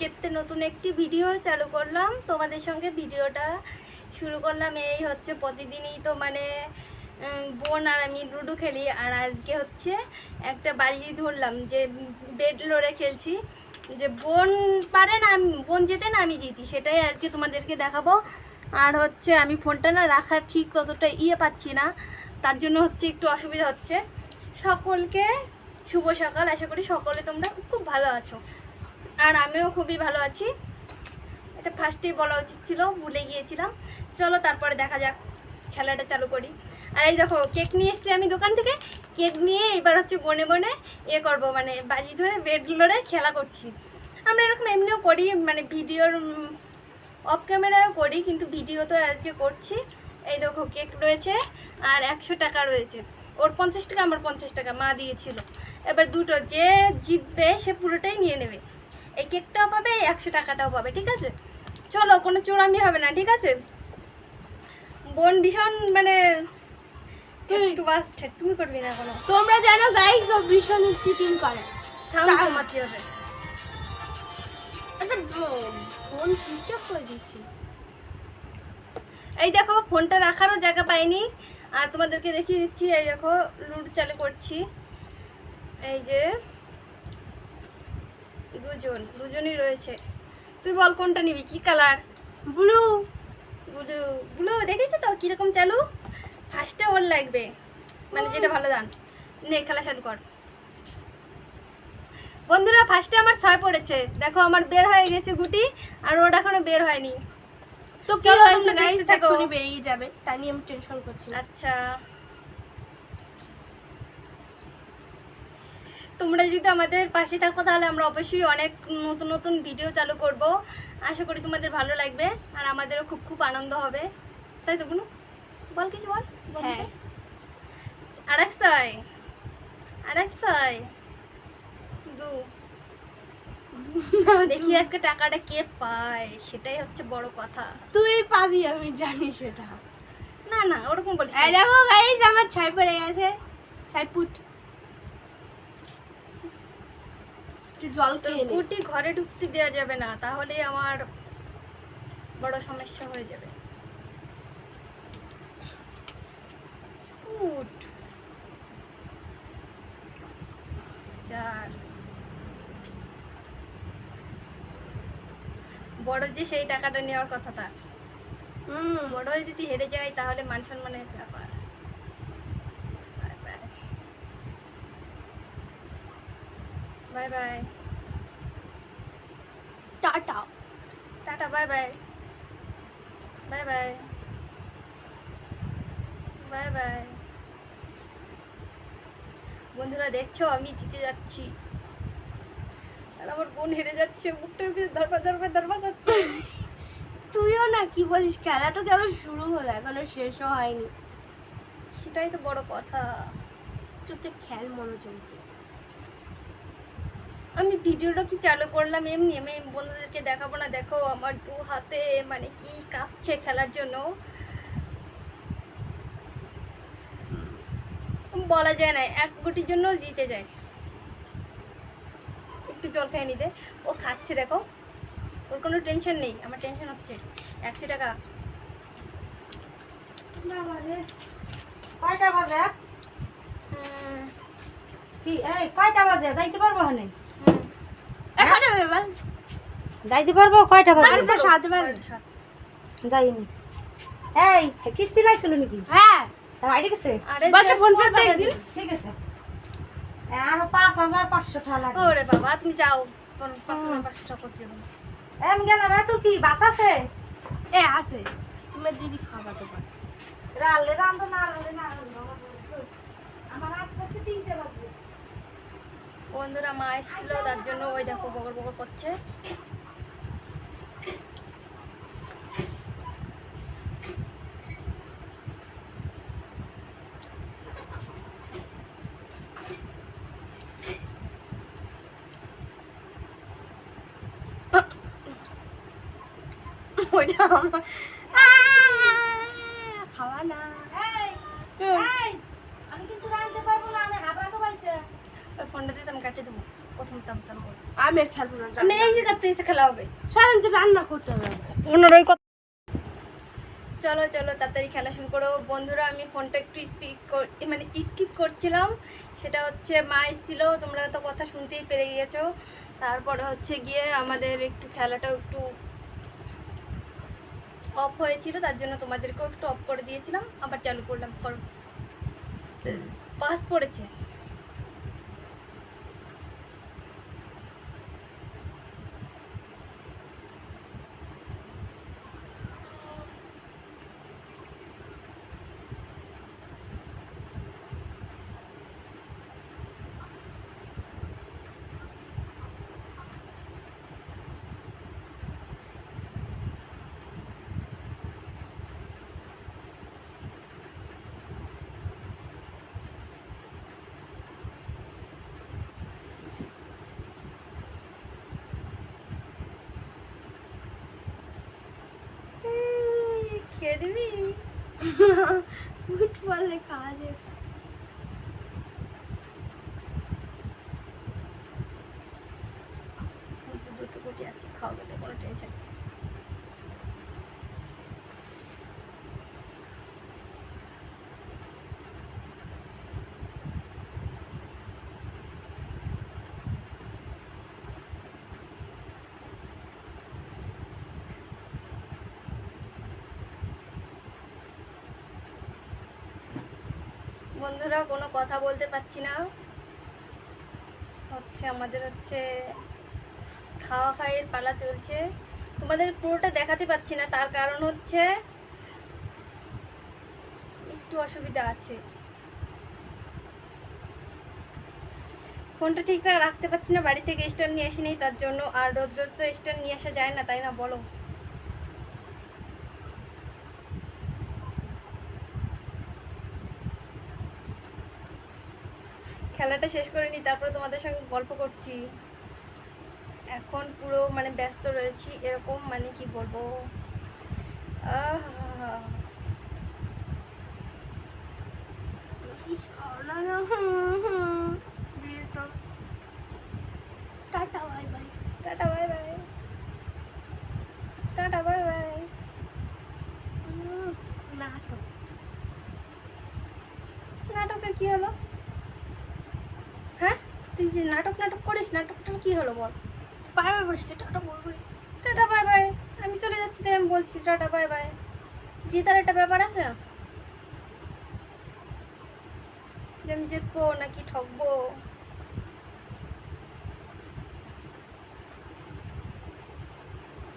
আজকের নতুন একটি ভিডিও চালু করলাম। তোমাদের সঙ্গে ভিডিওটা শুরু করলাম। এই হচ্ছে প্রতিদিনই তো মানে বোন আর আমি লুডো খেলি। আর আজকে হচ্ছে একটা বাজি ধরলাম যে বেড লড়ে খেলছি। যে বোন পারে না আমি- বোন জেতে না আমি জিতি। সেটাই আজকে তোমাদেরকে দেখাবো। আর হচ্ছে আমি ফোনটা না রাখার ঠিক ততটা ইয়ে পাচ্ছি না। তার জন্য হচ্ছে একটু অসুবিধা হচ্ছে। সকলকে শুভ সকাল। আশা করি সকলে তোমরা খুব ভালো আছো। আর আমিও খুবই ভালো আছি। এটা ফার্স্টেই বলা উচিত ছিল, ভুলে গিয়েছিলাম। চলো তারপরে দেখা যাক, খেলাটা চালু করি। আর এই দেখো কেক নিয়ে এসেছি আমি দোকান থেকে। কেক নিয়ে এবার হচ্ছে বনে বনে এ করব মানে বাজি ধরে বেডগুলোরে খেলা করছি। আমরা এরকম এমনিও করি মানে ভিডিওর অফ ক্যামেরাও করি, কিন্তু ভিডিও তো আজকে করছি। এই দেখো কেক রয়েছে আর একশো টাকা রয়েছে। ওর পঞ্চাশ টাকা, আমার পঞ্চাশ টাকা, মা দিয়েছিল। এবার দুটো, যে জিতবে, সে পুরোটাই নিয়ে নেবে। এই কেকটাও পাবে এই একশো টাকাটাও পাবে ঠিক আছে? চলো কোনো চোরামি হবে না ঠিক আছে? বোন ভীষণ মানে একটু বাস তুমি করবি না কোনো তোমরা জানো গাইস সব ভীষণ চিটিং করে। সাউন্ড কমাতে হবে আচ্ছা ফোন সুইচ অফ করে দিচ্ছি। এই দেখো ফোনটা রাখারও জায়গা পাইনি। আর তোমাদেরকে দেখিয়ে দিচ্ছি এই দেখো লুড চালু করছি। এই যে দুজন দুজনই রয়েছে। তুই বল কোনটা নিবি? কি কালার ব্লু ব্লু ব্লু দেখেছ তো কীরকম চালু? ফার্স্টে ওর লাগবে। মানে যেটা ভালো দান। নে খেলা চালু কর। বন্ধুরা ফার্স্টে আমার ছয় পড়েছে। দেখো আমার বের হয়ে গেছে গুটি আর ওর এখনও বের হয়নি। তো চলো, গাইস দেখতে থাকো। বেরিয়ে যাবে। তাই নিয়ে আমি টেনশন করছি আচ্ছা। তোমরা যদি আমাদের পাশে থাকো তাহলে আমরা অবশ্যই অনেক নতুন নতুন ভিডিও চালু করব। আশা করি তোমাদের ভালো লাগবে আর আমাদেরও খুব খুব আনন্দ হবে। তাই তো কোনো বল কিছু বল হ্যাঁ। আরেক ছয় আরেক ছয় দু। দেখি আজকে টাকাটা কে পায় সেটাই হচ্ছে বড় কথা। তুই পাবি আমি জানি সেটা। না না ওরকম। এই দেখো গাইস আমার ছাই পড়ে গেছে। ছাই একটু জল খেয়ে নে। গুটি ঘরে ঢুকতে দেওয়া যাবে না তাহলে আমার বড় সমস্যা হয়ে যাবে। উঠ। চার বড় যে সেই টাকাটা নেওয়ার কথা তার হুম বড় হয়ে যদি হেরে যায় তাহলে মান সম্মানের ব্যাপার bye bye bye bye tata tata bye bye bye bye bye bye বন্ধুরা দেখছ? আমি জিতে যাচ্ছি। আর আমার বোন হেরে যাচ্ছে মুখটার ভিতরে ধরবার ধরবার ধরবার করছে। তুইও না কি বলিস? খেলা তো কেবল শুরু হলো এখনও শেষও হয়নি। সেটাই তো বড় কথা। চুপচাপ খেল মনোযোগ। আমি ভিডিওটা কি চালু করলাম? এমনি আমি বন্ধুদেরকে দেখাবো না দেখো আমার দু হাতে মানে কি কাঁপছে খেলার জন্য। বলা যায় না এক গুটির জন্য জিতে যায়। একটু জল খাই নিতে। ও খাচ্ছে দেখো। ওর কোনো টেনশন নেই আমার টেনশন হচ্ছে। একশো টাকা। কয়টা বাজে? উম, কি এই কয়টা বাজে? যাইতে পারব হানে হুম। এখন যাবে এবার যাইতে পারব? কয়টা বাজে? সাত বাজে। যাইনি। এই কিস্তি লাইছিল নাকি? হ্যাঁ। আইডি গেছে? বাচ্চা ফোন পে দিয়ে একদিন। ঠিক আছে। আরও পাঁচ হাজার পাঁচশো টাকা লাগবে ওরে বাবা তুমি যাও। তোর পাঁচশো টাকা, পাঁচশো টাকা করতে হবে। এম গেলাম এত কি বাতাসে এ আছে। তুমি দিদি খাবার তো রালে রান্ধো না রালে না আমার আসতে তিনটে বন্ধুরা মা এসেছিল তার জন্য ওই দেখো বগর বগর করছে। ওইটা আমার খাওয়া না এই হুম। এই আমি কিন্তু রাঁধতে পারব না আমি হাবড়াতে পাইছে ওই ফোনটা দিয়ে কাটিয়ে দেবো। প্রথম তামতাম আমি আর খেলব না আমি এই জায়গাতে এসে খেলা হবে। সারাদিন তো রান্না করতে হবে। ওনার কথা চলো চলো তাড়াতাড়ি খেলা শুরু করো। বন্ধুরা আমি ফোনটা একটু স্পিক মানে স্কিপ করছিলাম। সেটা হচ্ছে মা এসেছিল তোমরা তো কথা শুনতেই পেরে গিয়েছো। তারপরে হচ্ছে গিয়ে আমাদের একটু খেলাটাও একটু অফ হয়েছিল তার জন্য তোমাদেরকেও একটু অফ করে দিয়েছিলাম। আবার চালু করলাম করো। পাস পড়েছে। এই, খেয়ে দিবি ফুটবলে কাজে দুটো কুটি আছে খাওয়াবে তো কোনো টেনশন নেই বন্ধুরা, কোনো কথা বলতে পারছি না। হচ্ছে আমাদের হচ্ছে খাওয়া খাওয়ের পালা চলছে। তোমাদের পুরোটা দেখাতে পাচ্ছি না, তার কারণ হচ্ছে একটু অসুবিধা আছে। ফোনটা ঠিকঠাক রাখতে পারছি না বাড়ি থেকে স্ট্যান্ড নিয়ে আসি নেই তার জন্য আর রোজ রোজ তো স্ট্যান্ড নিয়ে আসা যায় না, তাই না বলো? খেলাটা শেষ করে নিই তারপরে তোমাদের সঙ্গে গল্প করছি। এখন পুরো মানে ব্যস্ত রয়েছি, এরকম মানে কি বলব? আহা ইস, খাও না না, হুম, হুম। দিয়ে তো। Tata bye bye tata bye bye tata bye bye হুম, নাটক নাটকের কি হলো হ্যাঁ তুই যে নাটক নাটক করিস নাটকটার কি হলো বল? পারবে বসতে টাটা বলবে টাটা বাই বাই। আমি চলে যাচ্ছি তাই আমি বলছি টাটা বাই বাই। জিতার একটা ব্যাপার আছে? না যে আমি জিতবো নাকি ঠকবো?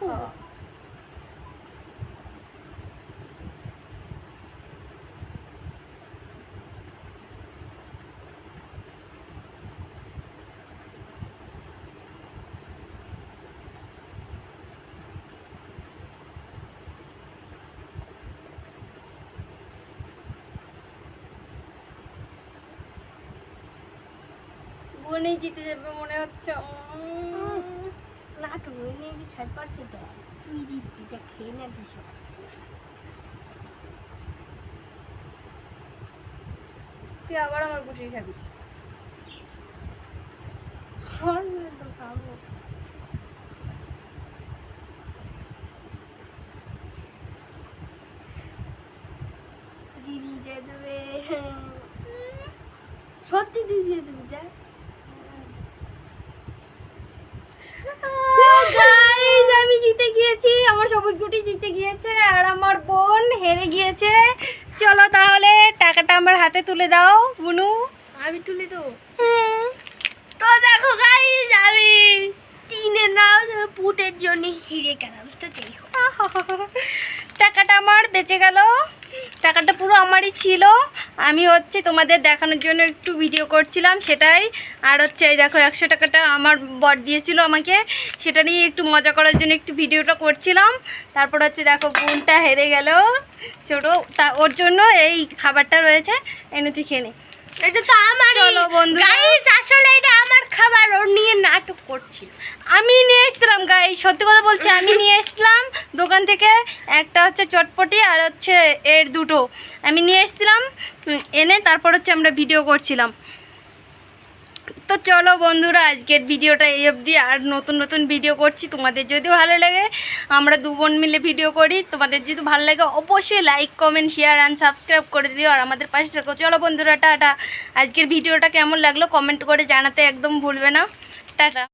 হ্যাঁ। বোনই জিতে যাবে মনে হচ্ছে। না তুমি নিয়ে যে ছাড় পার্সেন্ট তুই জিতবি দেখে খেয়ে না দিস তুই আবার আমার গুটিয়ে খাবি। খাব দিদি যে দেবে সত্যি দিদি যে দেবে দেখ Guys, আমি জিতে গিয়েছি। আমার সবুজ গুটি জিতে গিয়েছে আর আমার বোন হেরে গিয়েছে। চলো তাহলে টাকাটা আমার হাতে তুলে দাও বুনু। আমি তুলে দেবো। তো দেখো গাইজ আমি টিনের নাম পুটের জন্য হিরে গেলাম। তো যাই হোক। টাকাটা আমার বেঁচে গেল। টাকাটা পুরো আমারই ছিল। আমি হচ্ছে তোমাদের দেখানোর জন্য একটু ভিডিও করছিলাম সেটাই। আর হচ্ছে এই দেখো একশো টাকাটা আমার বর দিয়েছিল আমাকে। সেটা নিয়ে একটু মজা করার জন্য একটু ভিডিওটা করছিলাম। তারপর হচ্ছে দেখো বোনটা হেরে গেল। ছোটো, তা ওর জন্য এই খাবারটা রয়েছে। এনে তুই খেয়ে এটা তো আমার চলো বন্ধু গাইস আসলে এটা আমার খাবার ওর নিয়ে নাটক করছিল। আমি নিয়ে এসেছিলাম গাই সত্যি কথা বলছি আমি নিয়ে এসেছিলাম দোকান থেকে একটা হচ্ছে চটপটি আর হচ্ছে এর দুটো। আমি নিয়ে এসেছিলাম এনে তারপর হচ্ছে আমরা ভিডিও করছিলাম। তো চলো বন্ধুরা, আজকের ভিডিওটা এই অবধি। আর নতুন নতুন ভিডিও করছি, তোমাদের যদি ভালো লাগে, আমরা দু বোন মিলে ভিডিও করি। তোমাদের যদি ভালো লাগে, অবশ্যই like comment share and subscribe করে দিও। আর আমাদের পাশে থাকো। চলো বন্ধুরা, টাটা। আজকের ভিডিওটা কেমন লাগল কমেন্ট করে জানাতে একদম ভুলবে না। টাটা।